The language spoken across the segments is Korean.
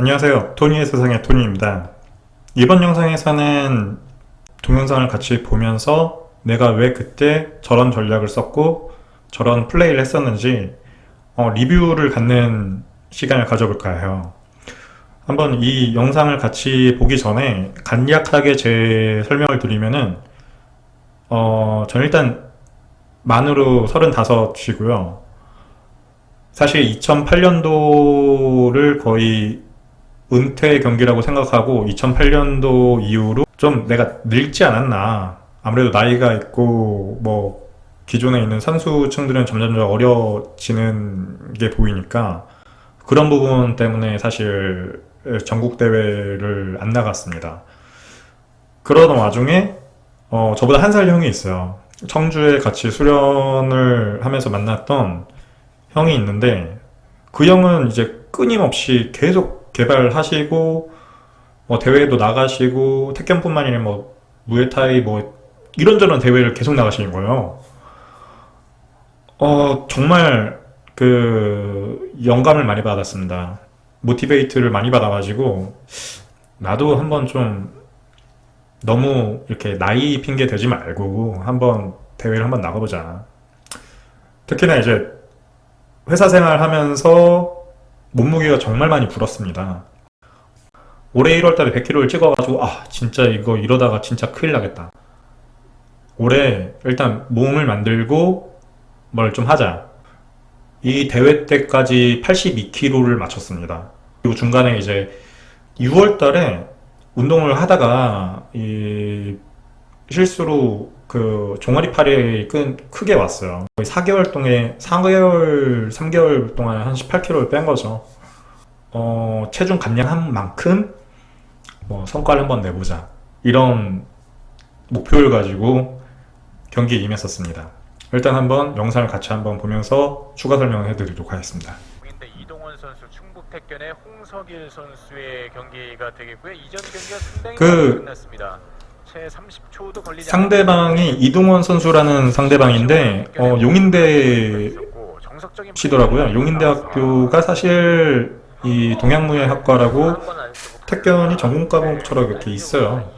안녕하세요. 토니의 세상의 토니입니다. 이번 영상에서는 동영상을 같이 보면서 내가 왜 그때 저런 전략을 썼고 저런 플레이를 했었는지 어, 리뷰를 갖는 시간을 가져볼까 해요. 한번 이 영상을 같이 보기 전에 간략하게 제 설명을 드리면은 어, 전 일단 만으로 35이고요. 사실 2008년도를 거의 은퇴 경기라고 생각하고 2008년도 이후로 좀 내가 늙지 않았나. 아무래도 나이가 있고 뭐 기존에 있는 선수층들은 점점 어려지는 게 보이니까 그런 부분 때문에 사실 전국 대회를 안 나갔습니다. 그러던 와중에 어, 저보다 한 살 형이 있어요. 청주에 같이 수련을 하면서 만났던 형이 있는데 그 형은 이제 끊임없이 계속 개발하시고 뭐 대회도 나가시고 태권뿐만 아니라 뭐 무에타이 뭐 이런저런 대회를 계속 나가시는 거예요. 어 정말 그 영감을 많이 받았습니다. 모티베이트를 많이 받아가지고 나도 한번 좀 너무 이렇게 나이 핑계 대지 말고 한번 대회를 한번 나가보자. 특히나 이제 회사 생활 하면서 몸무게가 정말 많이 불었습니다. 올해 1월 달에 100kg를 찍어가지고, 아, 진짜 이거 이러다가 진짜 큰일 나겠다. 올해 일단 몸을 만들고 뭘 좀 하자. 이 대회 때까지 82kg를 맞췄습니다. 그리고 중간에 이제 6월 달에 운동을 하다가 이 실수로 그 종아리 팔이 끈 크게 왔어요. 거의 4개월 동안 4개월 3개월 동안 한 18kg를 뺀 거죠. 어, 체중 감량한 만큼 뭐 성과를 한번 내보자. 이런 목표를 가지고 경기에 임했었습니다. 일단 한번 영상을 같이 한번 보면서 추가 설명을 해드리도록 하겠습니다. 근데 이동원 선수 충북 택견의 홍석일 선수의 경기가 되겠고요. 이전 경기가 상당히 그 끝났습니다. 채 30초도 걸리지 상대방이 이동원 선수라는 상대방인데 어, 용인대 시더라고요. 용인대학교가 사실 이 동양무예학과라고 택견이 전공 과목처럼 이렇게 있어요.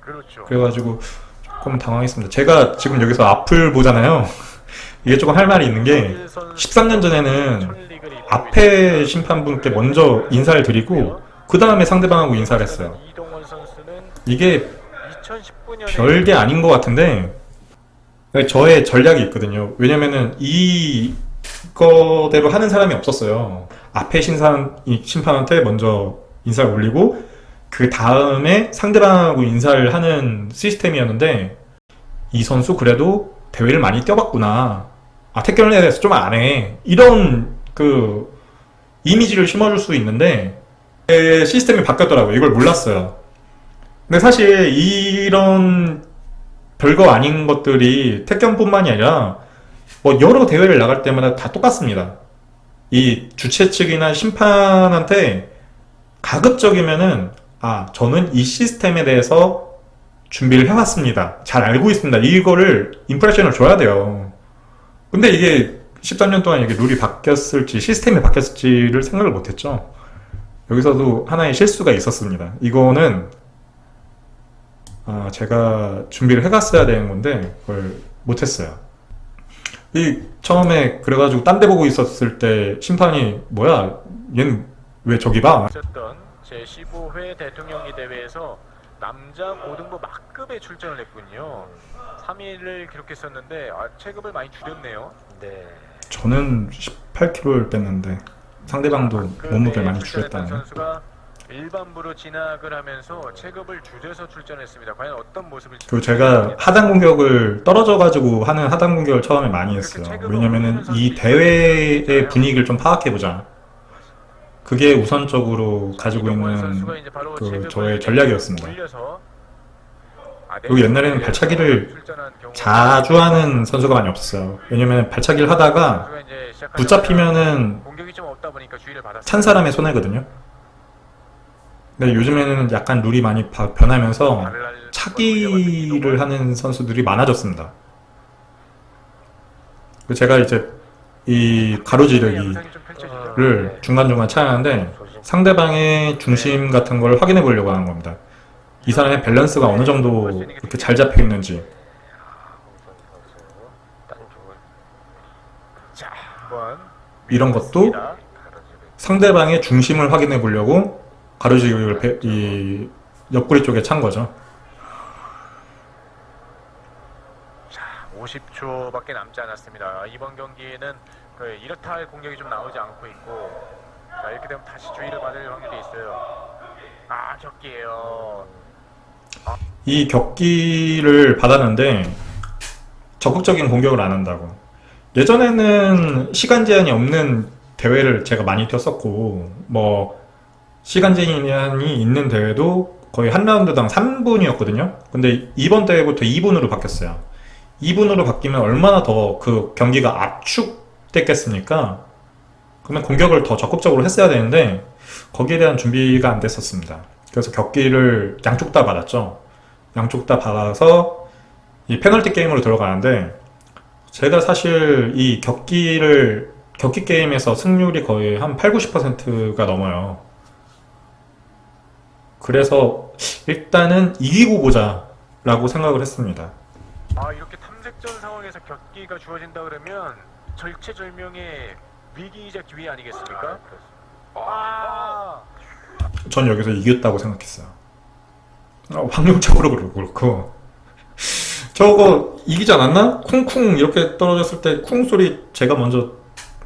그렇죠. 그래가지고 조금 당황했습니다. 제가 지금 여기서 앞을 보잖아요. 이게 조금 할 말이 있는 게 13년 전에는 앞에 심판분께 먼저 인사를 드리고 그 다음에 상대방하고 인사를 했어요. 이게 2019년에 별게 아닌 것 같은데 저의 전략이 있거든요. 왜냐면은 이거대로 하는 사람이 없었어요. 앞에 이 심판한테 먼저 인사를 올리고 그 다음에 상대방하고 인사를 하는 시스템이었는데 이 선수 그래도 대회를 많이 뛰어봤구나. 아 태권에 대해서 좀 아네. 이런 그 이미지를 심어줄 수 있는데 제 시스템이 바뀌었더라고요. 이걸 몰랐어요. 근데 사실 이런 별거 아닌 것들이 태권뿐만이 아니라 뭐 여러 대회를 나갈 때마다 다 똑같습니다. 이 주최 측이나 심판한테 가급적이면은 아 저는 이 시스템에 대해서 준비를 해왔습니다. 잘 알고 있습니다. 이거를 임프레션을 줘야 돼요. 근데 이게 13년 동안 이게 룰이 바뀌었을지 시스템이 바뀌었을지를 생각을 못했죠. 여기서도 하나의 실수가 있었습니다. 이거는 아, 제가 준비를 해갔어야 되는 건데 그걸 못했어요. 이 처음에 그래가지고 딴 데 보고 있었을 때 심판이 뭐야 얘는 왜 저기 봐? 있었던 제15회 대통령이 대회에서 남자 고등부 막급에 출전을 했군요. 3위를 기록했었는데 아, 체급을 많이 줄였네요. 네. 저는 18kg를 뺐는데 상대방도 몸무게를 많이 줄였다네. 선수가 일반부로 진학을 하면서 체급을 줄여서 출전했습니다. 과연 어떤 모습을 그리고 제가 하단 공격을 떨어져가지고 하는 하단 공격을 처음에 많이 했어요. 왜냐면은 이 대회의 분위기를 좀 파악해보자. 그게 우선적으로 가지고 있는 그 저의 전략이었습니다. 아, 그리고 옛날에는 발차기를 자주 하는 선수가 많이 없었어요. 왜냐면 발차기를 하다가 붙잡히면은. 찬 사람의 손해거든요. 근데 요즘에는 약간 룰이 많이 바- 변하면서 차기를 하는 선수들이 많아졌습니다. 제가 이제 이 가로지르기 펼쳐지죠. 를 네. 중간중간 차야 하는데 상대방의 중심 같은 걸 확인해 보려고 하는 겁니다. 이 사람의 밸런스가 어느 정도 이렇게 잘 잡혀 있는지. 한번 이런 것도 상대방의 중심을 확인해 보려고 가로지르기를 배- 이 옆구리 쪽에 찬 거죠. 자, 50초밖에 남지 않았습니다. 이번 경기는 그 이렇다 할 공격이 좀 나오지 않고 있고 자, 이렇게 되면 다시 주의를 받을 확률이 있어요. 아, 적기예요. 이 격기를 받았는데 적극적인 공격을 안 한다고. 예전에는 시간 제한이 없는 대회를 제가 많이 뛰었었고, 뭐, 시간 제한이 있는 대회도 거의 한 라운드당 3분이었거든요. 근데 이번 대회부터 2분으로 바뀌었어요. 2분으로 바뀌면 얼마나 더 그 경기가 압축됐겠습니까? 그러면 공격을 더 적극적으로 했어야 되는데, 거기에 대한 준비가 안 됐었습니다. 그래서 격기를 양쪽 다 받았죠. 양쪽 다 받아서 이 페널티 게임으로 들어가는데 제가 사실 이 격기를 격기 게임에서 승률이 거의 한 8, 90%가 넘어요. 그래서 일단은 이기고 보자라고 생각을 했습니다. 아, 이렇게 탐색전 상황에서 격기가 주어진다 그러면 절체절명의 위기이자 기회 아니겠습니까? 아, 전 여기서 이겼다고 생각했어요. 어, 확률적으로 그렇고 저거 이기지 않았나? 쿵쿵 이렇게 떨어졌을 때 쿵 소리 제가 먼저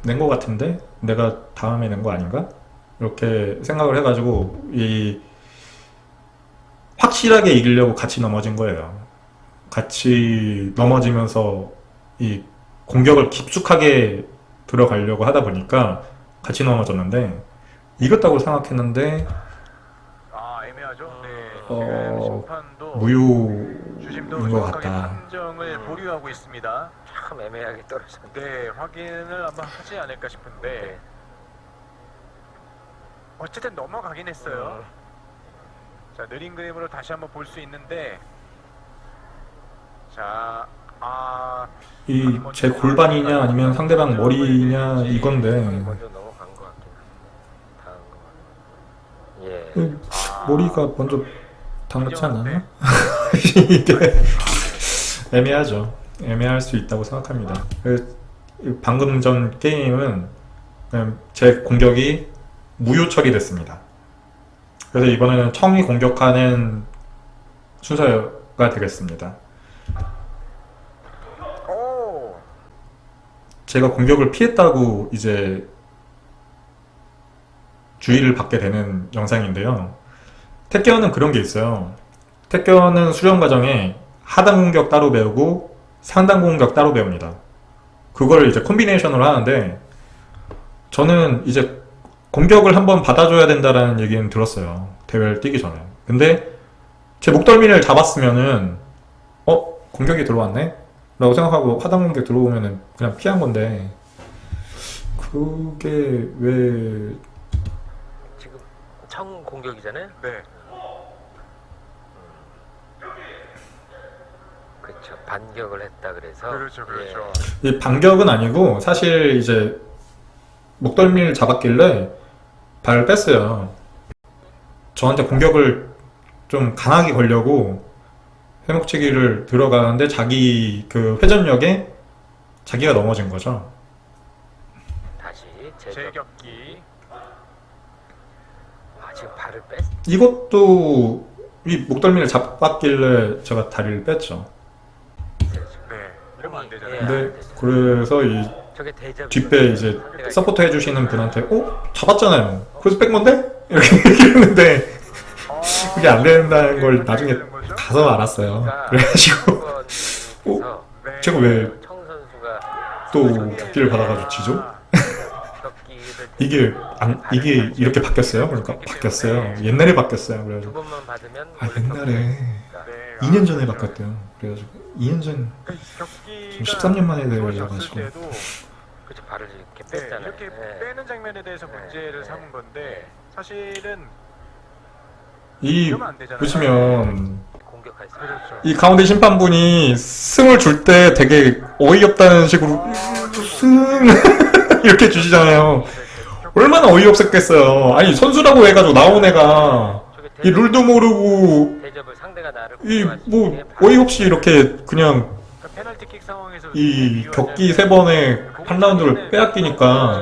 낸 것 같은데 내가 다음에 낸 거 아닌가? 이렇게 생각을 해가지고 이 확실하게 이기려고 같이 넘어진 거예요. 같이 넘어지면서 이 공격을 깊숙하게 들어가려고 하다 보니까 같이 넘어졌는데 이겼다고 생각했는데 아 애매하죠. 네. 어, 지금 심판도 무효인 주심도 것 정확하게 같다. 판정을 보류하고 있습니다. 참 애매하게 떨어졌는데 네, 확인을 아마 하지 않을까 싶은데 어쨌든 넘어가긴 했어요. 음. 자, 느린 그림으로 다시 한번 볼 수 있는데 자, 아, 이 제 골반이냐 아니면 상대방 머리냐 이건데 먼저 넘어간 것 같긴 한데 다음 거 예. 음, 아 머리가 먼저 당하지 않았나? 네. 이게 애매하죠. 애매할 수 있다고 생각합니다. 그, 방금 전 게임은 그냥 제 공격이 무효 처리됐습니다. 그래서 이번에는 청이 공격하는 순서가 되겠습니다. 오! 제가 공격을 피했다고 이제 주의를 받게 되는 영상인데요. 택견은 그런 게 있어요. 택견은 수련 과정에 하단 공격 따로 배우고 상단 공격 따로 배웁니다. 그걸 이제 콤비네이션으로 하는데 저는 이제 공격을 한번 받아줘야 된다라는 얘기는 들었어요. 대회를 뛰기 전에. 근데 제 목덜미를 잡았으면은 어 공격이 들어왔네? 라고 생각하고 하단 공격 들어오면은 그냥 피한 건데 그게 왜 지금 청 공격이잖아요. 네. 그렇죠. 반격을 했다 그래서 그렇죠, 그렇죠. 이 반격은 아니고 사실 이제 목덜미를 잡았길래 발을 뺐어요. 저한테 공격을 좀 강하게 걸려고 회목치기를 들어가는데 자기 그 회전력에 자기가 넘어진 거죠. 예. 다시 제격. 제격 기. 아 지금 발을 뺐. 이것도 이 목덜미를 잡았길래 제가 다리를 뺐죠. 네. 이러면 안 되잖아요. 예. 근데 그래서 이 저게 대접. 뒷배 이제 서포터 해주시는 분한테 어? 잡았잖아요. 그래서 뺀 건데? 이렇게 얘기했는데 아, 그게 안 된다는 걸 그게 나중에? 가서 알았어요. 그래가지고 네. 제가 왜청 선수가 또 격기를 받아가지고 지죠? 아, 이게 안, 이게 이렇게 바뀌었어요? 그러니까 바뀌었어요. 옛날에 바뀌었어요. 두 그래가지고 아 옛날에 격기니까. 네. 2년 전에 아, 바뀌었대요. 그래가지고 2년 전그 격기가 지금 13년 만에 주어졌을 대회여가지고 때도 그렇죠 발을 이렇게 네, 뺐잖아요. 이렇게 네. 빼는 장면에 대해서 네, 문제를 네. 삼은 건데 사실은 이 이러면 안 되잖아요. 보시면 공격할 수. 그렇죠. 이 가운데 심판분이 승을 줄 때 되게 어이없다는 식으로 승 이렇게 주시잖아요. 얼마나 어이없었겠어요. 아니 선수라고 해가지고 나온 애가 저게 이 룰도 모르고 대접을 상대가 나를 이 공격할 수뭐 있게 바- 어이없이 이렇게 그냥 페널티킥 상황에서 이 격기 세 번에 한 라운드를 빼앗기니까.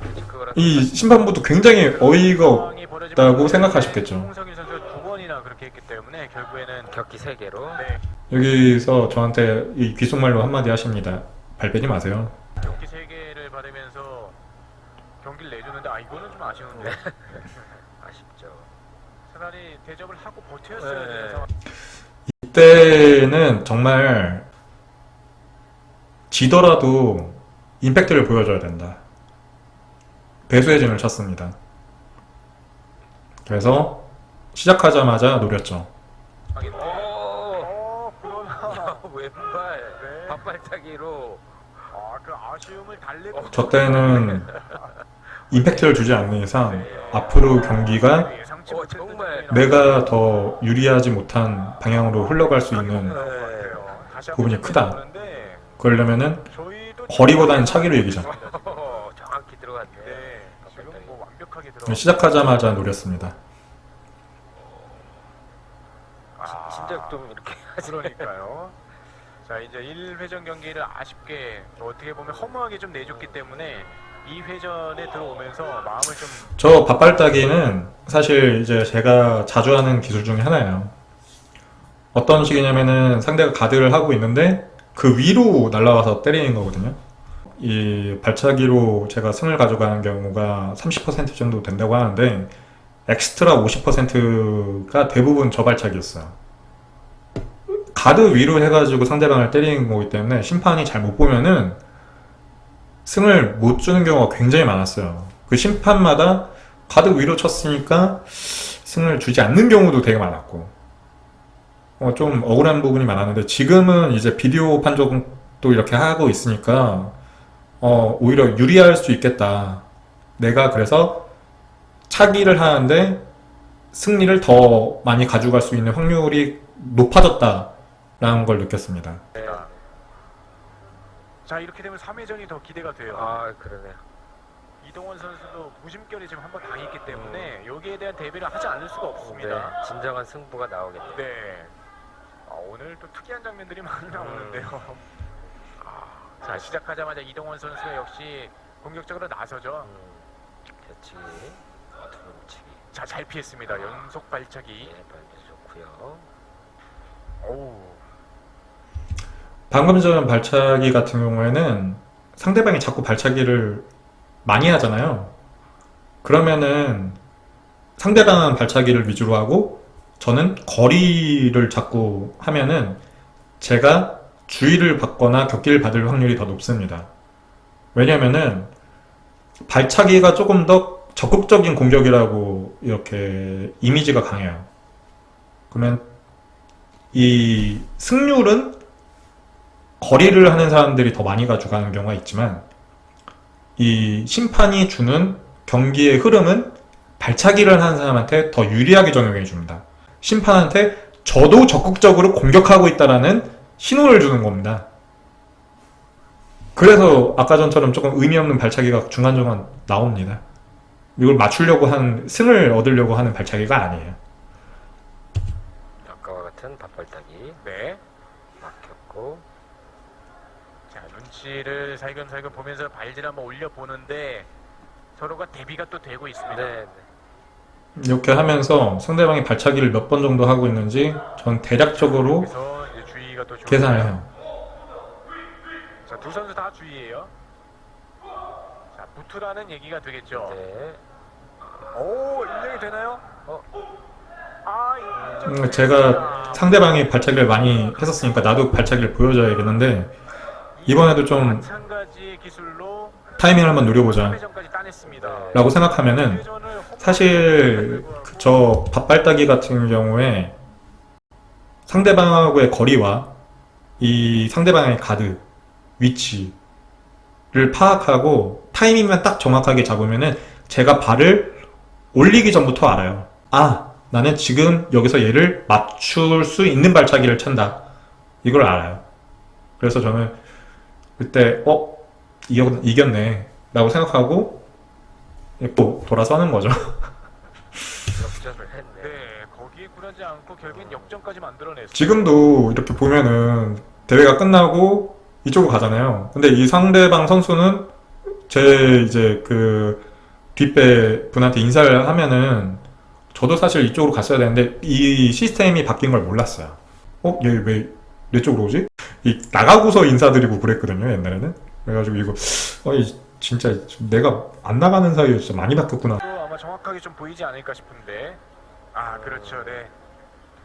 그치, 그거랑 이 심판부도 굉장히 어이가 없다고 생각하셨겠죠. 홍성일 선수가 두 번이나 그렇게 했기 때문에 결국에는 격기 세 개로 네, 여기서 저한테 이 귓속말로 한마디 하십니다. 발 빼지 마세요. 경기 세 개를 받으면서 경기를 내주는데 아 이거는 좀 아쉬운데 아쉽죠. 차라리 대접을 하고 버텼어야 네. 되는 상황. 이때 는 정말 지더라도 임팩트를 보여줘야 된다. 배수의 진을 쳤습니다. 그래서 시작하자마자 노렸죠. 오, 어, 왼발 그저 때는 임팩트를 주지 않는 이상 앞으로 경기가 어, 정말 장면이 내가 더 유리하지 못한 방향으로 흘러갈 수 있는. 다시 한번 부분이 크다. 그러려면은 거리보다는 차기로. 어, 들어갔네. 네. 뭐. 시작하자마자 노렸습니다. 아, 진짜 좀 이렇게 하지. 그러니까요. 자 이제 1회전 경기를 아쉽게 어떻게 보면 허무하게 좀 내줬기 때문에 2회전에 들어오면서 마음을 좀 저 밥발따기는 사실 이제 제가 자주 하는 기술 중에 하나예요. 어떤 식이냐면은 상대가 가드를 하고 있는데 그 위로 날아와서 때리는 거거든요. 이 발차기로 제가 승을 가져가는 경우가 30% 정도 된다고 하는데 엑스트라 50%가 대부분 저 발차기였어요. 가드 위로 해가지고 상대방을 때리는 거기 때문에 심판이 잘 못 보면은 승을 못 주는 경우가 굉장히 많았어요. 그 심판마다 가드 위로 쳤으니까 승을 주지 않는 경우도 되게 많았고, 어, 좀 억울한 부분이 많았는데 지금은 이제 비디오 판정도 이렇게 하고 있으니까 어, 오히려 유리할 수 있겠다. 내가 그래서 차기를 하는데 승리를 더 많이 가져갈 수 있는 확률이 높아졌다라는 걸 느꼈습니다. 네. 자 이렇게 되면 3회전이 더 기대가 돼요. 아, 그러네요. 이동원 선수도 무심결에 지금 한번 당했기 때문에 여기에 대한 대비를 하지 않을 수가 없습니다. 네, 진정한 승부가 나오겠네요. 네. 아, 오늘 또 특이한 장면들이 많이 나오는데요. 아, 자 시작하자마자 이동원 선수가 역시 공격적으로 나서죠. 음, 벼치기, 두름치기, 자 잘 피했습니다. 연속 발차기. 예, 발기 좋고요. 어우. 방금 전 발차기 같은 경우에는 상대방이 자꾸 발차기를 많이 하잖아요. 그러면은 상대방은 발차기를 위주로 하고 저는 거리를 자꾸 하면은 제가 주의를 받거나 격기를 받을 확률이 더 높습니다. 왜냐면은 발차기가 조금 더 적극적인 공격이라고 이렇게 이미지가 강해요. 그러면 이 승률은 거리를 하는 사람들이 더 많이 가져가는 경우가 있지만 이 심판이 주는 경기의 흐름은 발차기를 하는 사람한테 더 유리하게 적용해 줍니다. 심판한테 저도 적극적으로 공격하고 있다라는 신호를 주는 겁니다. 그래서 아까 전처럼 조금 의미 없는 발차기가 중간중간 나옵니다. 이걸 맞추려고 하는 승을 얻으려고 하는 발차기가 아니에요. 아까와 같은 밥발타기 네. 막혔고, 자 눈치를 살금살금 보면서 발질 한번 올려 보는데 서로가 대비가 또 되고 있습니다. 네, 네. 이렇게 하면서 상대방이 발차기를 몇 번 정도 하고 있는지 전 대략적으로 그래서 이제 주의가 또 좋은데요. 계산을 해요. 자, 두 선수 다 주의해요. 자, 부투라는 얘기가 되겠죠. 네. 오, 인정이 되나요? 어? 아, 음, 인정. 제가 상대방이 발차기를 많이 했었으니까 나도 발차기를 보여줘야겠는데 이번에도 좀 타이밍을 한번 노려보자 3회전까지 따냈습니다. 네. 라고 생각하면은 사실 걸고 그저 밥발따기 같은 경우에 상대방하고의 거리와 이 상대방의 가드 위치를 파악하고 타이밍만 딱 정확하게 잡으면은 제가 발을 올리기 전부터 알아요. 아, 나는 지금 여기서 얘를 맞출 수 있는 발차기를 찬다. 이걸 알아요. 그래서 저는 그때 어 이겼, 이겼네 라고 생각하고 또 돌아서는 거죠. 역전을 했네. 네, 거기에 굴하지 않고 결국엔 역전까지 만들어냈어요. 지금도 이렇게 보면은 대회가 끝나고 이쪽으로 가잖아요. 근데 이 상대방 선수는 제 이제 그 뒷배 분한테 인사를 하면은 저도 사실 이쪽으로 갔어야 되는데 이 시스템이 바뀐 걸 몰랐어요. 어? 얘 왜 내 쪽으로 오지? 이 나가고서 인사드리고 그랬거든요, 옛날에는. 그래가지고 이거 어, 이 진짜 내가 안 나가는 사이에 진짜 많이 바뀌었구나. 또 아마 정확하게 좀 보이지 않을까 싶은데 아 그렇죠 네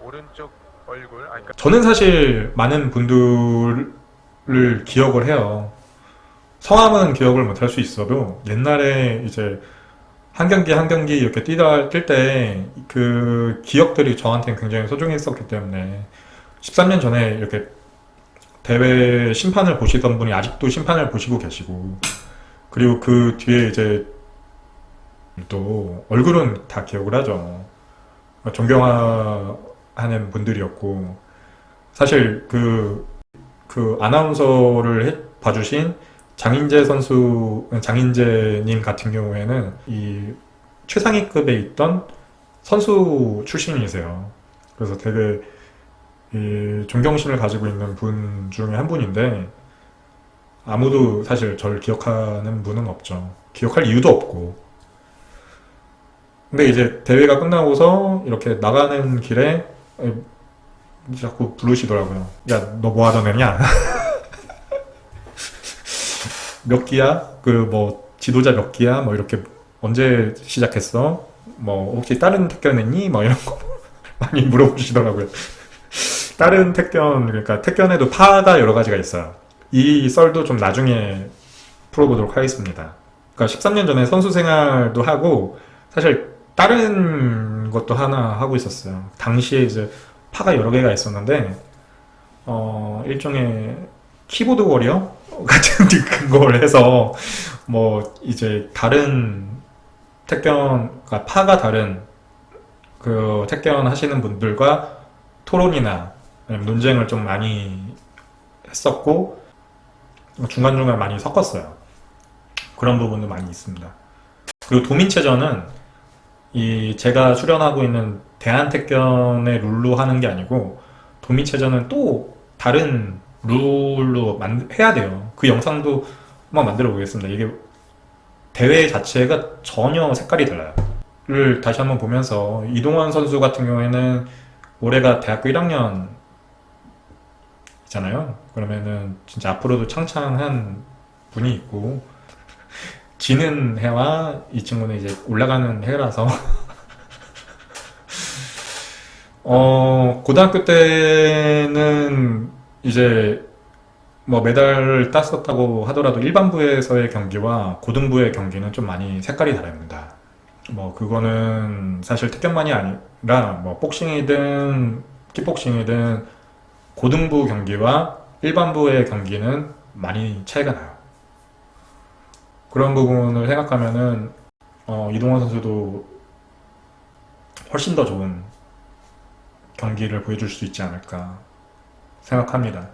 오른쪽 얼굴 아 그러니까 저는 사실 많은 분들을 기억을 해요. 성함은 기억을 못 할 수 있어도 옛날에 이제 한 경기 한 경기 이렇게 뛰다 뛸 때 그 기억들이 저한테는 굉장히 소중했었기 때문에 13년 전에 이렇게 대회 심판을 보시던 분이 아직도 심판을 보시고 계시고 그리고 그 뒤에 이제 또 얼굴은 다 기억을 하죠. 존경하는 분들이었고 사실 그, 그 아나운서를 해- 봐주신 장인재 선수, 장인재님 같은 경우에는 이 최상위급에 있던 선수 출신이세요. 그래서 되게 이 존경심을 가지고 있는 분 중에 한 분인데 아무도 사실 저를 기억하는 분은 없죠. 기억할 이유도 없고. 근데 이제 대회가 끝나고서 이렇게 나가는 길에 에, 자꾸 부르시더라고요. 야, 너 뭐 하던 애냐? 몇 기야? 그 뭐 지도자 몇 기야? 뭐 이렇게 언제 시작했어? 뭐 혹시 다른 택견 했니? 뭐 이런 거 많이 물어보시더라고요. 다른 택견 그러니까 택견에도 파가 여러 가지가 있어요. 이 썰도 좀 나중에 풀어보도록 하겠습니다. 그러니까 13년 전에 선수 생활도 하고 사실 다른 것도 하나 하고 있었어요. 당시에 이제 파가 여러 개가 있었는데 어 일종의 키보드 워리어 같은 그걸 해서 뭐 이제 다른 택견 그러니까 파가 다른 그 택견 하시는 분들과 토론이나 논쟁을 좀 많이 했었고 중간중간 많이 섞었어요. 그런 부분도 많이 있습니다. 그리고 도민체전은 이 제가 수련하고 있는 대한택견의 룰로 하는 게 아니고 도민체전은 또 다른 룰로 만, 해야 돼요. 그 영상도 한번 만들어 보겠습니다. 이게 대회 자체가 전혀 색깔이 달라요. 를 다시 한번 보면서 이동원 선수 같은 경우에는 올해가 대학교 1학년 잖아요. 그러면은 진짜 앞으로도 창창한 분이 있고 지는 해와 이 친구는 이제 올라가는 해라서 어 고등학교 때는 이제 뭐 메달을 땄었다고 하더라도 일반부에서의 경기와 고등부의 경기는 좀 많이 색깔이 다릅니다. 뭐 그거는 사실 특견만이 아니라 뭐 복싱이든 킥복싱이든 고등부 경기와 일반부의 경기는 많이 차이가 나요. 그런 부분을 생각하면은 어, 이동원 선수도 훨씬 더 좋은 경기를 보여줄 수 있지 않을까 생각합니다.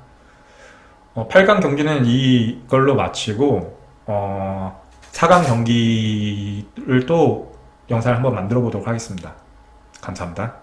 어, 8강 경기는 이걸로 마치고 어, 4강 경기를 또 영상을 한번 만들어 보도록 하겠습니다. 감사합니다.